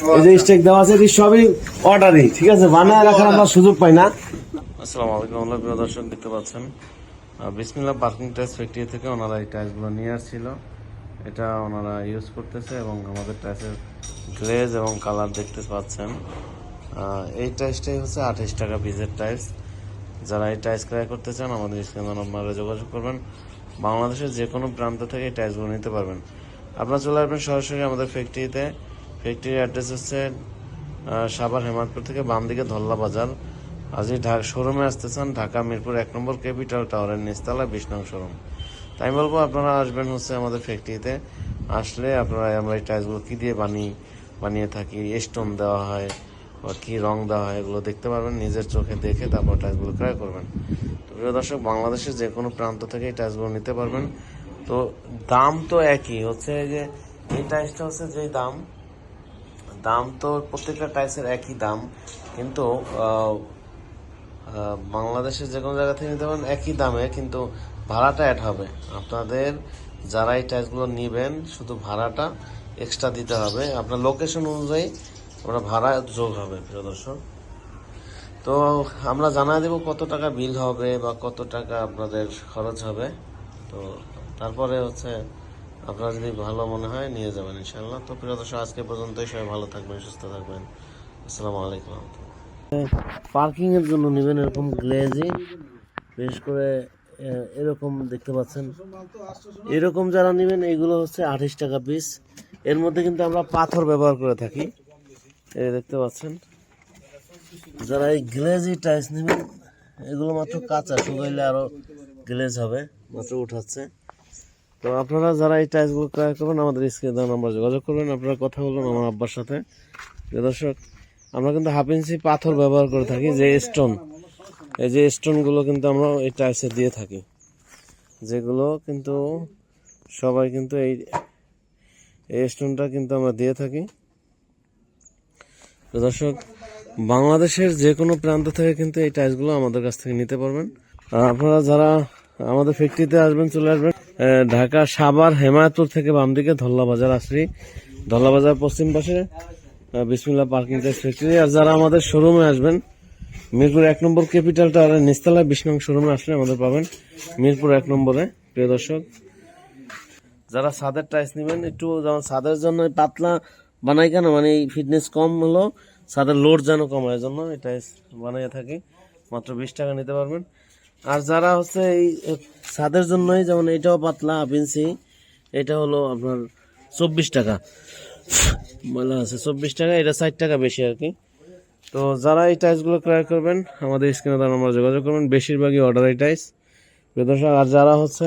এই যে স্টেক দেওয়া আছে এটি সবই অর্ডারই ঠিক আছে? বানায় রাখার আমরা সুযোগ পাই না। আসসালামু আলাইকুম আমরা প্রিয় দর্শক দেখতে পাচ্ছেন। আহ, বিসমিল্লাহ পার্কিং টাইলস ফ্যাক্টরি থেকে ওনারা এই টাইলসগুলো নিয়ে আসছিল। এটা ওনারা ইউজ করতেছে এবং আমাদের টাইলসের গ্লেজ এবং কালার দেখতে পাচ্ছেন। এই টাইলসটাই হচ্ছে আঠাশ টাকা পিসের টাইলস যারা এই টাইলস ক্রয় করতে চান আমাদের স্ক্রিনে নম্বরে যোগাযোগ করবেন। বাংলাদেশের যে কোনো প্রান্ত থেকে এই টাইলসগুলো নিতে পারবেন। আপনারা চলে আসবেন সরাসরি আমাদের ফ্যাক্টরিতে ফ্যাক্টরির অ্যাড্রেস হচ্ছে সাভার হেমাদপুর থেকে বাম দিকে ধল্লা বাজার। আজই ঢাকা শোরুমে আসতে চান ঢাকা মিরপুর এক নম্বর ক্যাপিটাল টাওয়ারের নিচতলা নং শোরুম। তাই আমি বলব, আপনারা আসবেন হচ্ছে আমাদের ফ্যাক্টরিতে। আসলে আপনারা আমরা এই টাইলসগুলো কী দিয়ে বানিয়ে বানিয়ে থাকি স্টোন দেওয়া হয় বা কী রং দেওয়া হয়, এগুলো দেখতে পারবেন, নিজের চোখে দেখে তারপর টাইলসগুলো ক্রয় করবেন। তো প্রিয় দর্শক, বাংলাদেশের যে কোনো প্রান্ত থেকে এই টাইলসগুলো নিতে পারবেন। তো দাম তো একই, হচ্ছে যে, এই টাইলসটা হচ্ছে যে দাম দাম তো প্রত্যেকটা টাইলসের একই দাম, কিন্তু বাংলাদেশের যে কোনো জায়গা থেকে নিতে পারেন একই দামে, কিন্তু ভাড়াটা অ্যাড হবে। আপনাদের যারা এই টাইলসগুলো নেবেন, শুধু ভাড়াটা এক্সট্রা দিতে হবে। আপনার লোকেশন অনুযায়ী আমরা ভাড়া যোগ হবে, প্রিয় দর্শক। তো আমরা জানা দেব কত টাকা বিল হবে বা কত টাকা আপনাদের খরচ হবে। তো তারপরে হচ্ছে আপনারা যদি ভালো মনে হয়, নিয়ে যাবেন ইনশাল্লাহ তো প্রিয় দর্শক, আজকে পর্যন্তই। সবাই ভালো থাকবেন, সুস্থ থাকবেন। আসসালামু আলাইকুম পার্কিং এর জন্য নেবেন এরকম গ্লেজি, বিশেষ করে এরকম দেখতে পাচ্ছেন। এরকম যারা নেবেন, এগুলো হচ্ছে আঠাশ টাকা পিস এর মধ্যে কিন্তু আমরা পাথর ব্যবহার করে থাকি। এই দেখতে পাচ্ছেন। যারা এই গ্লেজি টাইলস নেবেন, এগুলো মাত্র কাঁচা শুকাইলে আরও গ্লেজ হবে, মাত্র উঠাচ্ছে। তো আপনারা যারা এই টাইলসগুলো ক্রয় করবেন, আমাদের স্ক্রিনে দেওয়া নাম্বার যোগাযোগ করবেন। আপনারা কথা বলবেন আমার আব্বার সাথে। দর্শক, আমরা কিন্তু হাফ ইঞ্চি পাথর ব্যবহার করে থাকি, যে স্টোন এই যে স্টোনগুলো কিন্তু আমরা এই টাইলসে দিয়ে থাকি। যেগুলো কিন্তু সবাই কিন্তু এই এই স্টোনটা কিন্তু আমরা দিয়ে থাকি। দর্শক, বাংলাদেশের যে কোনো প্রান্ত থেকে কিন্তু এই টাইলসগুলো আমাদের কাছ থেকে নিতে পারবেন। আর আপনারা যারা আমাদের ফ্যাক্টরিতে আসবেন, চলে আসবেন ঢাকা সাভার হেমায়তপুর থেকে বাম দিকে ধল্লা বাজার আসরি ধল্লা বাজার পশ্চিম পাশে বিসমিল্লা পার্কিং ফ্যাক্টরি। আর যারা আমাদের শোরুমে আসবেন, মিরপুর এক নম্বর ক্যাপিটাল টাওয়ারের নিচতলা বিশ শোরুমে আসলে আমাদের পাবেন মিরপুর এক নম্বরে, প্রিয় দর্শক। যারা ছাদের টাইস নেবেন, একটু যেমন ছাদের জন্য পাতলা বানাই কেন? মানে এই ফিটনেস কম হলো ছাদের লোড যেন কম হয় জন্য এই টাইলস বানাইয়া থাকি। মাত্র বিশ টাকা নিতে পারবেন। আর যারা হচ্ছে এই ছাদের জন্যই যেমন এটাও পাতলা হাফ ইঞ্চি এটা হলো আপনার চব্বিশ টাকা। বলা আছে, চব্বিশ টাকা, এটা ষাট টাকা বেশি আর কি। তো যারা এই টাইসগুলো ক্রয় করবেন, আমাদের স্ক্রিনে তার নম্বর যোগাযোগ করবেন। বেশিরভাগই অর্ডার এই টাইস আর যারা হচ্ছে